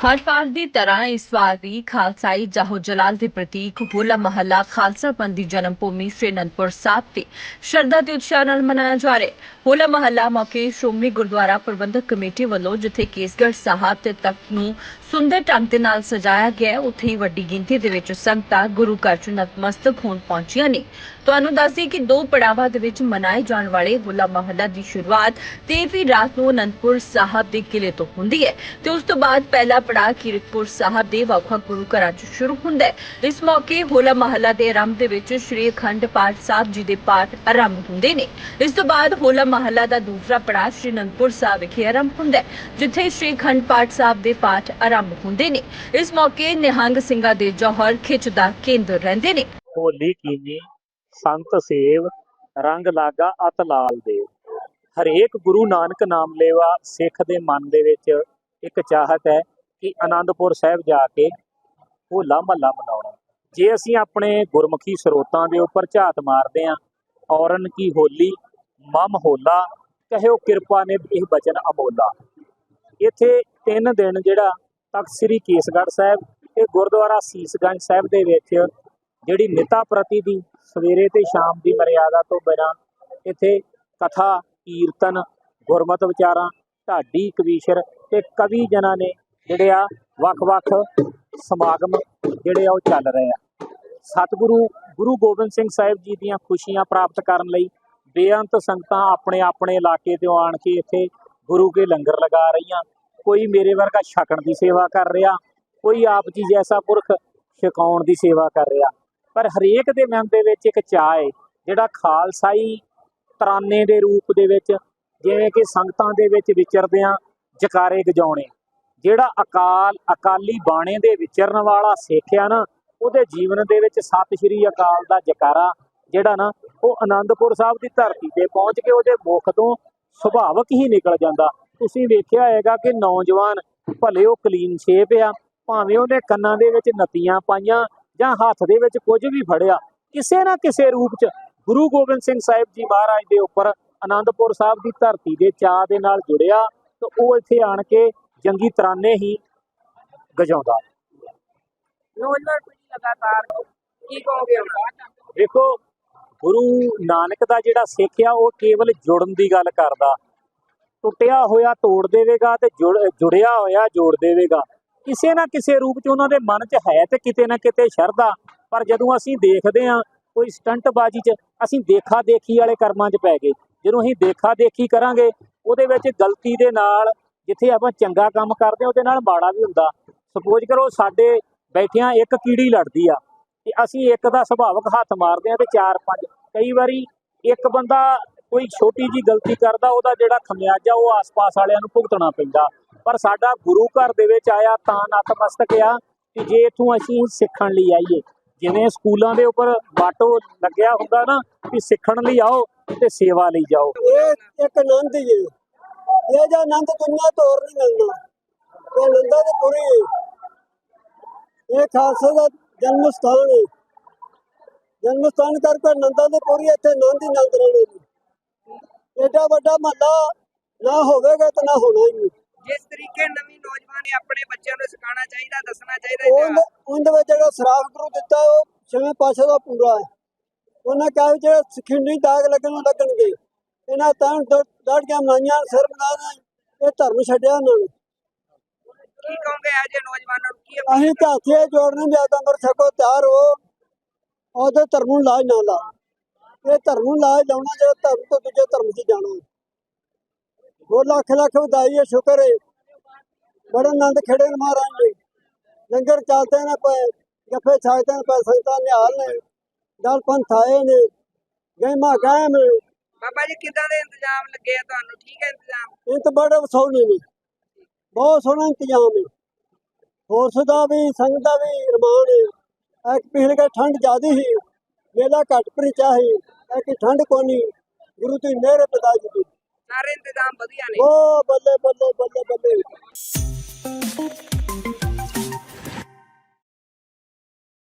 ਹਰ ਵਾਰ ਦੀ ਤਰ੍ਹਾਂ ਇਸ ਵਾਰ ਵੀ ਖਾਲਸਾਈ ਜਾਹੋ ਜਲਾਲ ਦੇ ਪ੍ਰਤੀਕ ਹੋਲਾ ਮਹੱਲਾ ਖਾਲਸਾ ਪੰਥ ਦੀ ਜਨਮ ਭੂਮੀ ਸ੍ਰੀ ਅਨੰਦਪੁਰ ਸਾਹਿਬ ਤੇ ਸ਼ਰਧਾ ਤੇ ਉਤਸ਼ਾਹ ਨਾਲ ਮਨਾਇਆ ਜਾ ਰਿਹਾ ਹੋਲਾ ਮਹੱਲਾ ਮੌਕੇ ਸ਼੍ਰੋਮਣੀ ਗੁਰਦੁਆਰਾ ਪ੍ਰਬੰਧਕ ਕਮੇਟੀ ਵੱਲੋਂ ਜਿੱਥੇ ਕੇਸਗੜ੍ਹ ਸਾਹਿਬ ਤੇ ਤਖਤ ਨੂੰ ਸੁੰਦਰ ਢੰਗ ਦੇ ਨਾਲ ਸਜਾਇਆ ਗਿਆ ਉੱਥੇ ਹੀ ਵੱਡੀ ਗਿਣਤੀ ਦੇ ਵਿੱਚ ਸੰਗਤਾਂ ਗੁਰੂ ਘਰ ਚ ਨਤਮਸਤਕ ਹੋਣ ਪਹੁੰਚੀਆਂ ਨੇ। ਤੁਹਾਨੂੰ ਦੱਸਦੀ ਕਿ ਦੋ ਪੜਾਵਾਂ ਦੇ ਵਿੱਚ ਮਨਾਏ ਜਾਣ ਵਾਲੇ ਹੋਲਾ ਮਹੱਲਾ ਦੀ ਸ਼ੁਰੂਆਤ ਤੇਰਵੀਂ ਰਾਤ ਨੂੰ ਅਨੰਦਪੁਰ ਸਾਹਿਬ ਦੇ ਕਿਲੇ ਤੋਂ ਹੁੰਦੀ ਹੈ ਤੇ ਉਸ ਤੋਂ ਬਾਅਦ ਪਹਿਲਾ ਪੜਾ ਕੀਰਤਪੁਰ ਸਾਹਿਬ ਦੇ ਵੱਖ-ਵੱਖ ਗੁਰੂ ਘਰਾਂ 'ਚ ਸ਼ੁਰੂ ਹੁੰਦਾ ਹੈ। ਇਸ ਮੌਕੇ ਹੋਲਾ ਮਹੱਲਾ ਦੇ ਆਰੰਭ ਦੇ ਵਿੱਚ ਸ਼੍ਰੀ ਅਖੰਡ ਪਾਠ ਸਾਹਿਬ ਜੀ ਦੇ ਪਾਠ ਆਰੰਭ ਹੁੰਦੇ ਨੇ। ਇਸ ਤੋਂ ਬਾਅਦ ਹੋਲਾ ਮਹੱਲਾ ਦਾ ਦੂਸਰਾ ਪੜਾਅ ਸ਼੍ਰੀ ਅਨੰਦਪੁਰ ਸਾਹਿਬ ਵਿਖੇ ਆਰੰਭ ਹੁੰਦਾ ਹੈ, ਜਿੱਥੇ ਸ਼੍ਰੀ ਅਖੰਡ ਪਾਠ ਸਾਹਿਬ ਦੇ ਪਾਠ ਆਰੰਭ ਹੁੰਦੇ ਨੇ। ਇਸ ਮੌਕੇ ਨਿਹੰਗ ਸਿੰਘਾਂ ਦੇ ਜੌਹਰ ਖਿੱਚ ਦਾ ਕੇਂਦਰ ਰਹਿੰਦੇ ਨੇ। ਹੋਲੀ ਕੀਨੀ, ਸੰਤ ਸੇਵ, ਰੰਗ ਲਾਗਾ ਅਤ ਲਾਲ ਦੇ ਹਰੇਕ ਗੁਰੂ ਨਾਨਕ ਨਾਮ ਲੇਵਾ ਸਿੱਖ ਦੇ ਮਨ ਦੇ ਵਿੱਚ ਇੱਕ ਚਾਹਤ ਹੈ। ਕਿ ਆਨੰਦਪੁਰ ਸਾਹਿਬ ਜਾ ਕੇ ਹੋਲਾ ਮਹੱਲਾ ਮਨਾਉਣਾ ਜੇ ਅਸੀਂ ਆਪਣੇ ਗੁਰਮੁਖੀ ਸਰੋਤਾਂ ਦੇ ਉੱਪਰ ਝਾਤ ਮਾਰਦੇ ਹਾਂ ਔਰਨ ਕੀ ਹੋਲੀ, ਮਮ ਹੋਲਾ ਕਹਿਓ ਕਿਰਪਾ ਨੇ ਇਹ ਬਚਨ ਅਮੋਲਾ ਇੱਥੇ ਤਿੰਨ ਦਿਨ ਜਿਹੜਾ ਤਖਤ ਸ੍ਰੀ ਕੇਸਗੜ੍ਹ ਸਾਹਿਬ, ਇਹ ਗੁਰਦੁਆਰਾ ਸੀਸਗੰਜ ਸਾਹਿਬ ਦੇ ਵਿੱਚ ਜਿਹੜੀ ਨਿਤਾ ਪ੍ਰਤੀ ਦੀ ਸਵੇਰੇ ਤੇ ਸ਼ਾਮ ਦੀ ਮਰਿਆਦਾ ਤੋਂ ਬਿਨਾਂ ਇੱਥੇ ਕਥਾ, ਕੀਰਤਨ, ਗੁਰਮਤ ਵਿਚਾਰਾਂ, ਢਾਡੀ, ਕਵੀਸ਼ਰ ਤੇ ਕਵੀ ਜਨਾਂ ਨੇ ਜਿਹੜੇ ਆ ਵੱਖ-ਵੱਖ ਸਮਾਗਮ ਜਿਹੜੇ ਆ ਉਹ ਚੱਲ ਰਹੇ ਆ। ਸਤਿਗੁਰੂ, ਗੁਰੂ ਗੋਬਿੰਦ ਸਿੰਘ ਸਾਹਿਬ ਜੀ ਦੀਆਂ ਖੁਸ਼ੀਆਂ ਪ੍ਰਾਪਤ ਕਰਨ ਲਈ ਬੇਅੰਤ ਸੰਗਤਾਂ ਆਪਣੇ ਆਪਣੇ ਇਲਾਕੇ ਤੋਂ ਆਣ ਕੇ ਇੱਥੇ ਗੁਰੂ ਕੇ ਲੰਗਰ ਲਗਾ ਰਹੀਆਂ। ਕੋਈ ਮੇਰੇ ਵਰਗਾ ਛਕਣ ਦੀ ਸੇਵਾ ਕਰ ਰਿਹਾ, ਕੋਈ ਆਪ ਜੀ ਜੈਸਾ ਪੁਰਖ ਛਕਾਉਣ ਦੀ ਸੇਵਾ ਕਰ ਰਿਹਾ। ਪਰ ਹਰੇਕ ਦੇ ਮਨ ਦੇ ਵਿੱਚ ਇੱਕ ਚਾਹ ਹੈ ਜਿਹੜਾ ਖਾਲਸਾਈ ਤਰਾਨੇ ਦੇ ਰੂਪ ਦੇ ਵਿੱਚ ਜਿਵੇਂ ਕਿ ਸੰਗਤਾਂ ਦੇ ਵਿੱਚ ਵਿਚਰਦਿਆਂ ਜਕਾਰੇ ਗਜਾਉਣੇ। ਜਿਹੜਾ ਅਕਾਲ ਅਕਾਲੀ ਬਾਣੇ ਦੇ ਵਿਚਰਨ ਵਾਲਾ ਸਿੱਖ ਆ ਨਾ, ਉਹਦੇ ਜੀਵਨ ਦੇ ਵਿੱਚ ਸਤਿ ਸ਼੍ਰੀ ਅਕਾਲ ਦਾ ਜਕਾਰਾ ਜਿਹੜਾ ਨਾ, ਉਹ ਆਨੰਦਪੁਰ ਸਾਹਿਬ ਦੀ ਧਰਤੀ ਤੇ ਪਹੁੰਚ ਕੇ ਉਹਦੇ ਮੁਖ ਤੋਂ ਸੁਭਾਵਕ ਹੀ ਨਿਕਲ ਜਾਂਦਾ। ਤੁਸੀਂ ਵੇਖਿਆ ਹੋਏਗਾ ਕਿ ਨੌਜਵਾਨ ਭਲੇ ਉਹ ਕਲੀਨ ਸ਼ੇਪ ਆ, ਭਾਵੇਂ ਉਹਨੇ ਕੰਨਾਂ ਦੇ ਵਿੱਚ ਨਤੀਆਂ ਪਾਈਆਂ ਜਾਂ ਹੱਥ ਦੇ ਵਿੱਚ ਕੁਝ ਵੀ ਫੜਿਆ, ਕਿਸੇ ਨਾ ਕਿਸੇ ਰੂਪ 'ਚ ਗੁਰੂ ਗੋਬਿੰਦ ਸਿੰਘ ਸਾਹਿਬ ਜੀ ਮਹਾਰਾਜ ਦੇ ਉੱਪਰ ਆਨੰਦਪੁਰ ਸਾਹਿਬ ਦੀ ਧਰਤੀ ਦੇ ਚਾਅ ਦੇ ਨਾਲ ਜੁੜਿਆ, ਤੇ ਉਹ ਇੱਥੇ ਆਣ ਕੇ ਜੰਗੀ ਤਰਾਨੇ ਹੀ ਗਜਾਉਂਦਾ। ਨੌਜਵਾਨ ਪੀੜ੍ਹੀ ਲਗਾਤਾਰ। ਕੀ ਕਹੋਗੇ ਹੁਣ? ਵੇਖੋ ਗੁਰੂ ਨਾਨਕ ਦਾ ਜਿਹੜਾ ਸਿੱਖ ਆ ਉਹ ਕੇਵਲ ਜੁੜਨ ਦੀ ਗੱਲ ਕਰਦਾ। ਟੁੱਟਿਆ ਹੋਇਆ ਤੋੜ ਦੇਵੇਗਾ ਤੇ ਜੁੜ- ਜੁੜਿਆ ਹੋਇਆ ਜੋੜ ਦੇਵੇਗਾ। ਕਿਸੇ ਨਾ ਕਿਸੇ ਰੂਪ 'ਚ ਉਹਨਾਂ ਦੇ ਮਨ 'ਚ ਹੈ ਤੇ ਕਿਤੇ ਨਾ ਕਿਤੇ ਸ਼ਰਧਾ। ਪਰ ਜਦੋਂ ਅਸੀਂ ਦੇਖਦੇ ਹਾਂ ਕੋਈ ਸਟੰਟਬਾਜ਼ੀ 'ਚ ਅਸੀਂ ਦੇਖਾ ਦੇਖੀ ਵਾਲੇ ਕਰਮਾਂ 'ਚ ਪੈ ਗਏ। ਜਦੋਂ ਅਸੀਂ ਦੇਖਾ ਦੇਖੀ ਕਰਾਂਗੇ ਉਹਦੇ ਵਿੱਚ ਗਲਤੀ ਦੇ ਨਾਲ ਜਿੱਥੇ ਆਪਾਂ ਚੰਗਾ ਕੰਮ ਕਰਦੇ ਹਾਂ, ਉਹਦੇ ਨਾਲ ਮਾੜਾ ਵੀ ਹੁੰਦਾ। ਸਪੋਜ਼ ਕਰੋ ਸਾਡੇ ਬੈਠਿਆਂ ਇੱਕ ਕੀੜੀ ਲੜਦੀ ਆ, ਤੇ ਅਸੀਂ ਇੱਕ ਦਾ ਸੁਭਾਵਕ ਹੱਥ ਮਾਰਦੇ ਆ ਤੇ ਚਾਰ ਪੰਜ। ਕਈ ਵਾਰੀ ਇੱਕ ਬੰਦਾ ਕੋਈ ਛੋਟੀ ਜੀ ਗਲਤੀ ਕਰਦਾ, ਉਹਦਾ ਜਿਹੜਾ ਖਮਿਆਜਾ, ਉਹ ਆਸ-ਪਾਸ ਵਾਲਿਆਂ ਨੂੰ ਭੁਗਤਣਾ ਪੈਂਦਾ। ਪਰ ਸਾਡਾ ਗੁਰੂ ਘਰ ਦੇ ਵਿੱਚ ਆਇਆ, ਤਾਂ ਨਤਮਸਤਕ ਆ ਕਿ ਜੇ ਇਥੋਂ ਅਸੀਂ ਸਿੱਖਣ ਲਈ ਆਈਏ, ਜਿਵੇਂ ਸਕੂਲਾਂ ਦੇ ਉੱਪਰ ਬਾਟੋ ਲੱਗਿਆ ਹੁੰਦਾ ਨਾ ਕਿ ਸਿੱਖਣ ਲਈ ਆਓ ਤੇ ਸੇਵਾ ਲਈ ਜਾਓ। ਇਹ ਇੱਕ ਆਨੰਦ ਹੀ ਹੈ। ਇਹ ਜਿਹਾ ਆਨੰਦ ਦੁਨੀਆ ਤੋਂ ਹੋਰ ਨਹੀਂ ਮਿਲਣਾ ਇਹ ਆਨੰਦਾਂ ਦੀ ਪੂਰੀ ਇਹ ਖਾਲਸੇ ਦਾ ਜਨਮ ਸਥਾਨ ਹੈ। ਜਨਮ ਸਥਾਨ ਕਰਕੇ ਆਨੰਦਾਂ ਦੀ ਪੂਰੀ ਇੱਥੇ ਆਨੰਦ ਹੀ ਆਨੰਦ ਰਹਿਣੇ ਨੇ ਏਡਾ ਵੱਡਾ ਮਹੱਲਾ ਨਾ ਹੋਵੇਗਾ ਤਾਂ ਨਾ ਹੋਣਾ ਹੀ ਨਹੀਂ। ਜਿਸ ਤਰੀਕੇ ਨਵੀਂ ਨੌਜਵਾਨ ਨੇ ਆਪਣੇ ਬੱਚਿਆਂ ਨੂੰ ਸਿਖਾਉਣਾ ਚਾਹੀਦਾ ਦੱਸਣਾ ਚਾਹੀਦਾ ਉਹਦੇ ਵਿੱਚ ਜਿਹੜਾ ਸਰਾਫ ਗੁਰੂ ਦਿੱਤਾ ਉਹ ਛੇਵੇਂ ਪਾਸ਼ਾ ਦਾ ਪੂਰਾ ਹੈ। ਉਹਨਾਂ ਕਿਹਾ ਜਿਹੜੇ ਸਿਖੰਡੀ ਦਾਗ ਲੱਗਣ ਲੱਗਣਗੇ। ਇਹਨਾਂ ਤਾਂ ਡੜ ਕੇ ਮਨਾਈਆਂ ਸਿਰ ਬਣਾ ਇਹ ਧਰਮ ਛੱਡਿਆ ਉਹਨਾਂ ਨੇ। ਕੀ ਕਹੋਗੇ ਅੱਜ ਨੌਜਵਾਨਾਂ ਨੂੰ? ਕੀ ਅਸੀਂ ਤਾਂ ਹੱਥੇ ਜੋੜਨੇ ਵੀ ਆਦਾ ਅੰਦਰ ਛਕੋ ਤਿਆਰ ਹੋ। ਉਹਦੇ ਧਰਮ ਨੂੰ ਲਾਜ ਨਾ ਲਾ। ਇਹ ਧਰਮ ਨੂੰ ਲਾਜ ਲਾਉਣਾ ਜਿਹੜਾ ਧਰਮ ਤੋਂ ਦੂਜੇ ਧਰਮ 'ਚ ਜਾਣਾ। ਉਹ ਲੱਖ ਲੱਖ ਵਧਾਈ ਹੈ ਸ਼ੁਕਰ ਹੈ। ਬੜਾ ਆਨੰਦ ਖੇੜੇ ਨੇ ਮਹਾਰਾਜ ਨੇ ਲੰਗਰ ਚੱਲਦੇ ਨੇ ਪਏ ਗੱਫੇ ਛਾਜਦੇ ਨੇ ਪਏ ਸੰਗਤਾਂ ਨਿਹਾਲ ਨੇ। ਦਲ ਪੰਥ ਆਏ ਨੇ। ਗਹਿਮਾ ਕਾਇਮ ਨੇ ਬਾਬਾ ਜੀ ਕਿੱਦਾਂ ਦੇ ਇੰਤਜ਼ਾਮ ਲੱਗੇ ਆ ਤੁਹਾਨੂੰ? ਠੀਕ ਹੈ ਇੰਤਜ਼ਾਮ? ਇਹ ਤਾਂ ਬੜੇ ਸੋਹਣੇ ਨੇ। ਬਹੁਤ ਸੋਹਣਾ ਇੰਤਜ਼ਾਮ ਹੈ। ਹੋਰ ਸਦਾ ਵੀ ਸੰਗਤ ਦਾ ਵੀ ਰਮਾਨ ਹੈ। ਇੱਕ ਪਿਛਲੇ ਕੇ ਠੰਡ ਜ਼ਿਆਦੀ ਸੀ। ਮੇਲਾ ਘੱਟ ਪਰੀ ਚਾਹੀ ਇੱਕ ਠੰਡ ਕੋਨੀ। ਗੁਰੂ ਦੀ ਮਿਹਰ ਪਿਤਾ ਜੀ ਸਾਰੇ ਇੰਤਜ਼ਾਮ ਵਧੀਆ ਨੇ। ਉਹ ਬੱਲੇ ਬੱਲੇ ਬੱਲੇ ਬੱਲੇ।